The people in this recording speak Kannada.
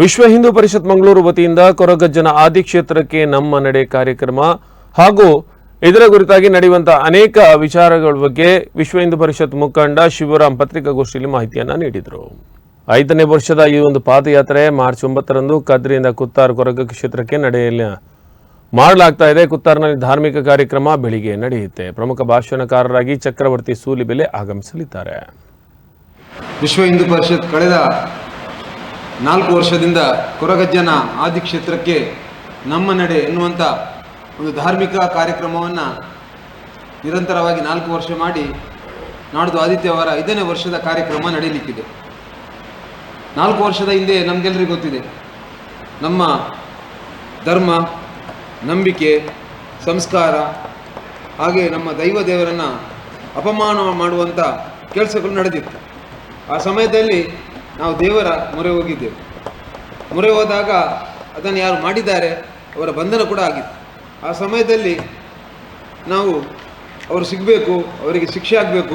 ವಿಶ್ವ ಹಿಂದೂ ಪರಿಷತ್ ಮಂಗಳೂರು ವತಿಯಿಂದ ಕೊರಗಜ್ಜನ ಆದಿ ಕ್ಷೇತ್ರಕ್ಕೆ ನಮ್ಮ ನಡೆ ಕಾರ್ಯಕ್ರಮ ಹಾಗೂ ಇದರ ಕುರಿತಾಗಿ ನಡೆಯುವಂತಹ ಅನೇಕ ವಿಚಾರಗಳ ಬಗ್ಗೆ ವಿಶ್ವ ಹಿಂದೂ ಪರಿಷತ್ ಮುಖಂಡ ಶಿವರಾಮ್ ಪತ್ರಿಕಾಗೋಷ್ಠಿಯಲ್ಲಿ ಮಾಹಿತಿಯನ್ನು ನೀಡಿದರು. ಐದನೇ ವರ್ಷದ ಈ ಒಂದು ಪಾದಯಾತ್ರೆ ಮಾರ್ಚ್ ಒಂಬತ್ತರಂದು ಕದ್ರಿಯಿಂದ ಕುತ್ತಾರ್ ಕೊರಗ ಕ್ಷೇತ್ರಕ್ಕೆ ನಡೆಯಲಿ ಮಾಡಲಾಗ್ತಾ ಇದೆ. ಕುತ್ತಾರ್ನಲ್ಲಿ ಧಾರ್ಮಿಕ ಕಾರ್ಯಕ್ರಮ ಬೆಳಿಗ್ಗೆ ನಡೆಯುತ್ತೆ. ಪ್ರಮುಖ ಭಾಷಣಕಾರರಾಗಿ ಚಕ್ರವರ್ತಿ ಸೂಲಿಬೆಲೆ ಆಗಮಿಸಲಿದ್ದಾರೆ. ವಿಶ್ವ ಹಿಂದೂ ಪರಿಷತ್ ಕಳೆದ ನಾಲ್ಕು ವರ್ಷದಿಂದ ಕೊರಗಜ್ಜನ ಆದಿ ಕ್ಷೇತ್ರಕ್ಕೆ ನಮ್ಮ ನಡೆ ಎನ್ನುವಂಥ ಒಂದು ಧಾರ್ಮಿಕ ಕಾರ್ಯಕ್ರಮವನ್ನು ನಿರಂತರವಾಗಿ ನಾಲ್ಕು ವರ್ಷ ಮಾಡಿ ನಾಡ್ದು ಆದಿತ್ಯವಾರ ಐದನೇ ವರ್ಷದ ಕಾರ್ಯಕ್ರಮ ನಡೆಯಲಿಕ್ಕಿದೆ ನಾಲ್ಕು ವರ್ಷದ ಹಿಂದೆ ನಮಗೆಲ್ಲರಿಗೂ ಗೊತ್ತಿದೆ. ನಮ್ಮ ಧರ್ಮ, ನಂಬಿಕೆ, ಸಂಸ್ಕಾರ, ಹಾಗೆ ನಮ್ಮ ದೈವ ದೇವರನ್ನು ಅಪಮಾನ ಮಾಡುವಂಥ ಕೆಲಸಗಳು ನಡೆದಿತ್ತು. ಆ ಸಮಯದಲ್ಲಿ ನಾವು ದೇವರ ಮೊರೆ ಹೋಗಿದ್ದೆವು. ಮೊರೆ ಹೋದಾಗ ಅದನ್ನು ಯಾರು ಮಾಡಿದ್ದಾರೆ, ಅವರ ಬಂಧನ ಕೂಡ ಆಗಿತ್ತು. ಆ ಸಮಯದಲ್ಲಿ ನಾವು ಅವರು ಸಿಗಬೇಕು, ಅವರಿಗೆ ಶಿಕ್ಷೆ ಆಗಬೇಕು